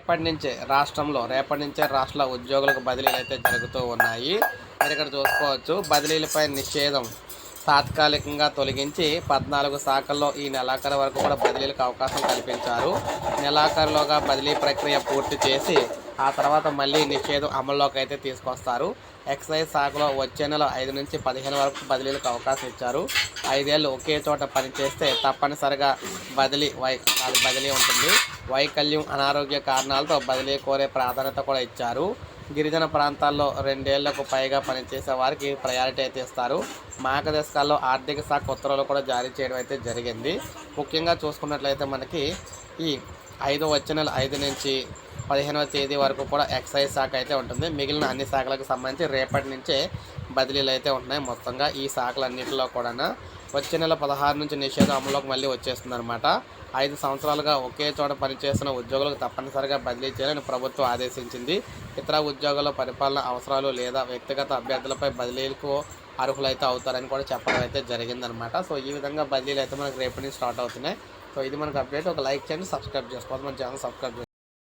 రేపటి నుంచే రాష్ట్రంలో రేపటి నుంచే రాష్ట్ర ఉద్యోగులకు బదిలీలు అయితే జరుగుతూ ఉన్నాయి. మీరు ఇక్కడ చూసుకోవచ్చు బదిలీలపై నిషేధం తాత్కాలికంగా తొలగించి పద్నాలుగు శాఖల్లో ఈ నెలాఖరు వరకు కూడా బదిలీలకు అవకాశం కల్పించారు. నెలాఖరులోగా బదిలీ ప్రక్రియ పూర్తి చేసి ఆ తర్వాత మళ్ళీ నిషేధం అమల్లోకి అయితే తీసుకొస్తారు. ఎక్సైజ్ శాఖలో వచ్చే నెల ఐదు నుంచి పదిహేను వరకు బదిలీలకు అవకాశం ఇచ్చారు. ఐదేళ్ళు ఒకే చోట పనిచేస్తే తప్పనిసరిగా బదిలీ వై బదిలీ ఉంటుంది. వైకల్యం అనారోగ్య కారణాలతో బదిలీ కోరే ప్రాధాన్యత కూడా ఇచ్చారు. గిరిజన ప్రాంతాల్లో రెండేళ్ళకు పైగా పనిచేసే వారికి ప్రయారిటీ అయితే ఇస్తారు. మార్గదర్శకాల్లో ఆర్థిక శాఖ ఉత్తర్వులు కూడా జారీ చేయడం అయితే జరిగింది. ముఖ్యంగా చూసుకున్నట్లయితే మనకి ఈ ఐదు వచ్చే నెల ఐదు నుంచి పదిహేనవ తేదీ వరకు కూడా ఎక్సైజ్ శాఖ అయితే ఉంటుంది. మిగిలిన అన్ని శాఖలకు సంబంధించి రేపటి నుంచే బదిలీలు అయితే ఉన్నాయి మొత్తంగా ఈ శాఖలన్నింటిలో కూడా వచ్చే నెల పదహారు నుంచి నిషేధం అమలులోకి మళ్ళీ వచ్చేస్తుంది అనమాట ఐదు సంవత్సరాలుగా ఒకే చోట పనిచేస్తున్న ఉద్యోగులకు తప్పనిసరిగా బదిలీ చేయాలని ప్రభుత్వం ఆదేశించింది. ఇతర ఉద్యోగుల పరిపాలన అవసరాలు లేదా వ్యక్తిగత అభ్యర్థులపై బదిలీలకు అర్హులైతే అవుతారని కూడా చెప్పడం అయితే జరిగిందనమాట సో ఈ విధంగా బదిలీలు అయితే మనకు రేపటి నుంచి స్టార్ట్ అవుతున్నాయి. సో ఇది మనకు అప్డేట్. ఒక లైక్ చేయండి సబ్స్క్రైబ్ చేసుకోవాలి మన ఛానల్ సబ్స్క్రైబ్